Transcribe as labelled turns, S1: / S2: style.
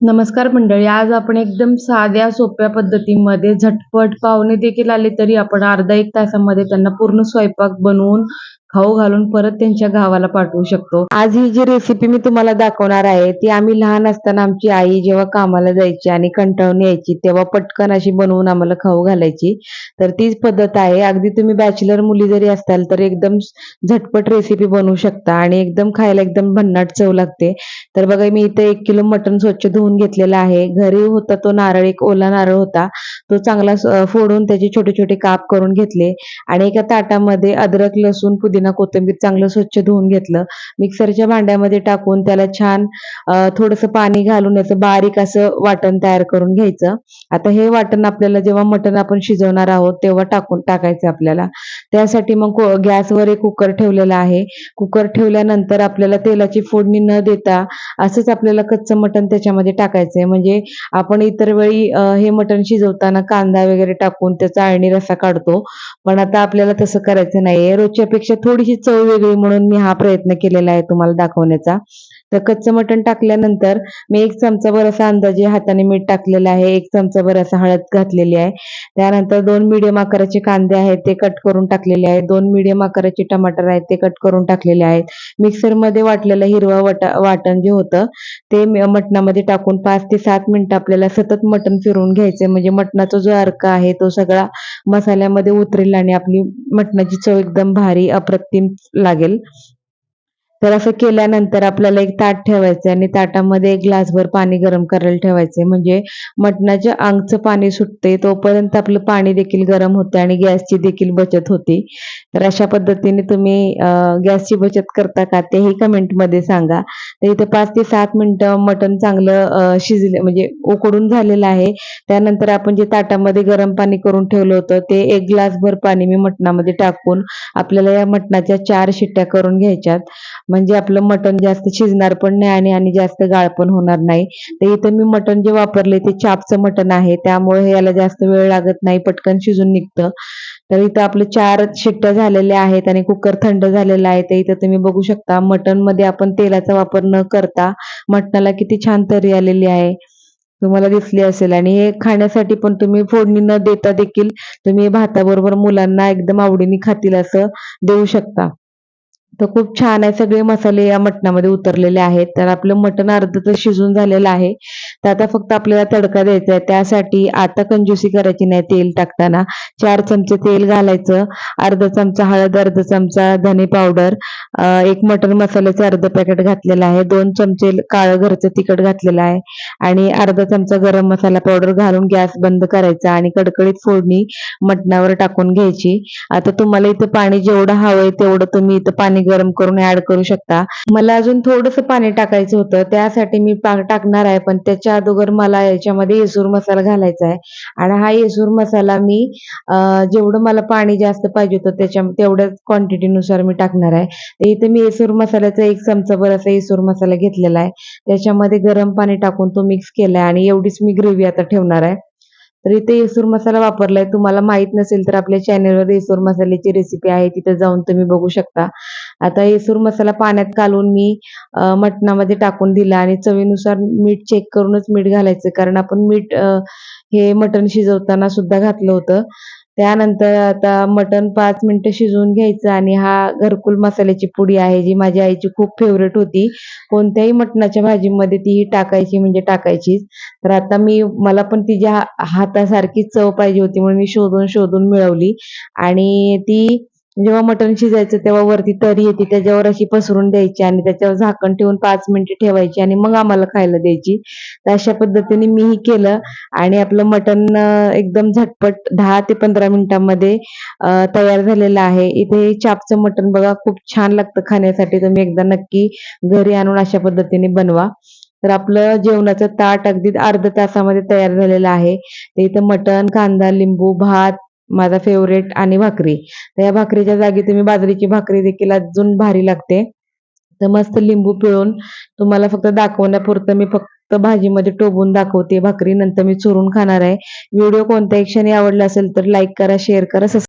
S1: नमस्कार मंडळी आज आपण एकदम साध्या सोप्या पद्धतीमध्ये झटपट पाहुणे देखील आले तरी आपण अर्धा एक तासामध्ये त्यांना पूर्ण स्वयंपाक बनवून खाऊ घालून परत त्यांच्या गावाला पाठवू शकतो. आज ही जी रेसिपी मी तुम्हाला दाखवणार आहे ती आम्ही लहान असताना आमची आई जेव्हा कामाला जायची आणि कंटाळून यायची तेव्हा पटकन अशी बनवून आम्हाला खाऊ घालायची. तर तीच पद्धत आहे. अगदी तुम्ही बॅचलर मुली जरी असाल तर एकदम झटपट रेसिपी बनवू शकता आणि एकदम खायला एकदम भन्नाट चव लागते. तर बघा मी इथे एक किलो मटण स्वच्छ धुवून घेतलेला आहे. घरी होता तो नारळ एक ओला नारळ होता. तो चांगला फोडून त्याचे छोटे छोटे काप करून घेतले. आणि एका ताटामध्ये अद्रक लसूण पुदिना कोथिंबीर चांगलं स्वच्छ धुवून घेतलं. मिक्सरच्या भांड्यामध्ये टाकून त्याला छान थोडस पाणी घालून याचं बारीक असं वाटण तयार करून घ्यायचं. आता हे वाटण आपल्याला जेव्हा मटण आपण शिजवणार आहोत तेव्हा टाकून टाकायचं आपल्याला. त्यासाठी मग गॅसवर एक कुकर ठेवलेला आहे. कुकर ठेवल्यानंतर आपल्याला तेलाची फोडणी न देता असंच आपल्याला कच्चं मटण त्याच्यामध्ये टाकायचंय. म्हणजे आपण इतर वेळी हे मटण शिजवताना कांदा वगैरे टाकून त्याचा अळणी रसा काढतो. पण आता आपल्याला तसं करायचं नाहीये. रोजच्या पेक्षा थोडीशी चव वेगळी म्हणून मी हा प्रयत्न केलेला आहे तुम्हाला दाखवण्याचा. तर कच्चं मटण टाकल्यानंतर मी एक चमचाभर असा अंदाजे हाताने मीठ टाकलेलं आहे एक चमचाभर असं हळद घातलेली आहे. त्यानंतर दोन मिडियम आकाराचे कांदे आहेत ते कट करून टाकलेले आहेत. दोन मिडियम आकाराचे टमाटर आहेत ते कट करून टाकलेले आहेत. मिक्सरमध्ये वाटलेलं हिरवा वाटा वाटण जे होतं ते मटणामध्ये टाकून पाच ते सात मिनिटं आपल्याला सतत मटण फिरवून घ्यायचं म्हणजे मटणाचा जो अर्क आहे तो सगळा मसाल्यामध्ये उतरेल आणि आपली मटणाची चव एकदम भारी अप्रतिम लागेल. तर असं केल्यानंतर आपल्याला एक ताट ठेवायचं आणि ताटामध्ये एक ग्लासभर पाणी गरम करायला ठेवायचंय. म्हणजे मटणाच्या अंगचं पाणी सुटते तोपर्यंत आपलं पाणी देखील गरम होते आणि गॅसची देखील बचत होते. तर अशा पद्धतीने तुम्ही गॅसची बचत करता का तेही कमेंटमध्ये सांगा. तर इथे पाच ते सात मिनटं मटण चांगलं शिजले म्हणजे उकडून झालेलं आहे. त्यानंतर आपण जे ताटामध्ये गरम पाणी करून ठेवलं होतं ते एक ग्लासभर पाणी मी मटणामध्ये टाकून आपल्याला या मटणाच्या चार शिट्ट्या करून घ्यायच्यात. म्हणजे आपलं मटण जास्त शिजणार पण नाही आणि आणि जास्त गाळ पण होणार नाही. तर इथं मी मटण जे वापरले ते चापचं मटण आहे. त्यामुळे याला जास्त वेळ लागत नाही पटकन शिजून निघतं. तर इथं आपले चार शिट्ट्या झालेल्या आहेत आणि कुकर थंड झालेला आहे. तर इथं तुम्ही बघू शकता मटणमध्ये आपण तेलाचा वापर न करता मटणाला किती छान तरी आलेली आहे. तुम्हाला दिसली असेल आणि हे खाण्यासाठी पण तुम्ही फोडणी न देता देखील तुम्ही भाताबरोबर मुलांना एकदम आवडीने खातील असं देऊ शकता. तर खूप छान आहे. सगळे मसाले या मटणामध्ये उतरलेले आहेत. तर आपलं मटण अर्ध तर शिजून झालेलं आहे. तर आता फक्त आपल्याला तडका द्यायचा आहे. त्यासाठी आता कंजूसी करायची नाही तेल टाकताना. चार चमचे तेल घालायचं. अर्धा चमचा हळद अर्धा चमचा धने पावडर. एक मटण मसाल्याचं अर्ध पॅकेट घातलेलं आहे. दोन चमचे काळं घरचं तिखट घातलेलं आहे. आणि अर्धा चमचा गरम मसाला पावडर घालून गॅस बंद करायचा आणि कडकडीत फोडणी मटणावर टाकून घ्यायची. आता तुम्हाला इथं पाणी जेवढं हवंय तेवढं तुम्ही इथं पाणी गरम करून ऍड करू शकता. मला अजून थोडंसं पाणी टाकायचं होतं. त्यासाठी मी पा- टाकणार आहे पण त्याच्या अगोदर मला याच्यामध्ये येसूर मसाला घालायचा आहे. आणि हा येसूर मसाला मी जेवढं मला पाणी जास्त पाहिजे होतं त्याच्या तेवढ्याच क्वांटिटीनुसार मी टाकणार आहे. तर इथे मी येसूर मसाल्याचा एक चमचाभर असा येसूर मसाला घेतलेला आहे. त्याच्यामध्ये गरम पाणी टाकून तो मिक्स केलाय आणि एवढीच मी ग्रेव्ही आता ठेवणार आहे. तर इथे येसूर मसाला वापरलाय. तुम्हाला माहीत नसेल तर आपल्या चॅनलवर येसूर मसाल्याची रेसिपी आहे. तिथे जाऊन तुम्ही बघू शकता. आता येसूर मसाला पाण्यात कालून मी मटणामध्ये टाकून दिला आणि चवीनुसार मीठ चेक करूनच मीठ घालायचं. कारण आपण मीठ हे मटण शिजवताना सुद्धा घातलं होतं. त्यानंतर आता मटण पाच मिनिटं शिजवून घ्यायचं आणि हा घरकुल मसाल्याची पुडी आहे जी माझ्या आईची खूप फेवरेट होती. कोणत्याही मटणाच्या भाजीमध्ये ती टाकायची म्हणजे टाकायचीच. तर आता मी मला पण तिच्या हातासारखी चव पाहिजे होती म्हणून मी शोधून शोधून मिळवली. आणि ती जेव्हा मटण शिजायचं तेव्हा वरती तरी येते. त्याच्यावर अशी पसरून द्यायची आणि त्याच्यावर झाकण ठेवून पाच मिनिटे ठेवायची आणि मग आम्हाला खायला द्यायची. तर अशा पद्धतीने मीही केलं आणि आपलं मटण एकदम झटपट दहा ते पंधरा मिनिटांमध्ये तयार झालेलं आहे. इथे चापचं मटण बघा खूप छान लागतं खाण्यासाठी. तुम्ही एकदा नक्की घरी आणून अशा पद्धतीने बनवा. तर आपलं जेवणाचं ताट अगदी अर्ध तासामध्ये तयार झालेलं आहे. इथं मटण कांदा लिंबू भात माझा फेवरेट आणि भाकरी. तर या भाकरीच्या जागी तुम्ही बाजरीची भाकरी देखील अजून भारी लागते. तर मस्त लिंबू पिळून तुम्हाला फक्त दाखवण्यापुरतं मी फक्त भाजीमध्ये टोबून दाखवते भाकरी. नंतर मी चुरून खाणार आहे. व्हिडिओ कोणत्याही क्षणी आवडला असेल तर लाईक करा शेअर करा